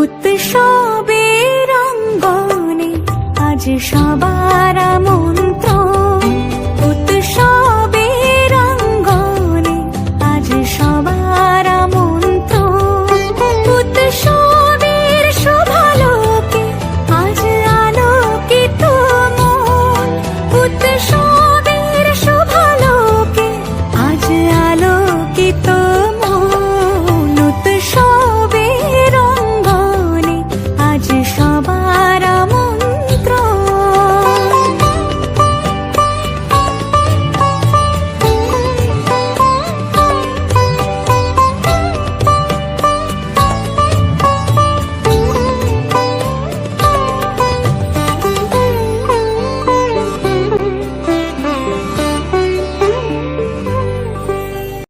উৎসবে রঙ্গনে আজ সবার মন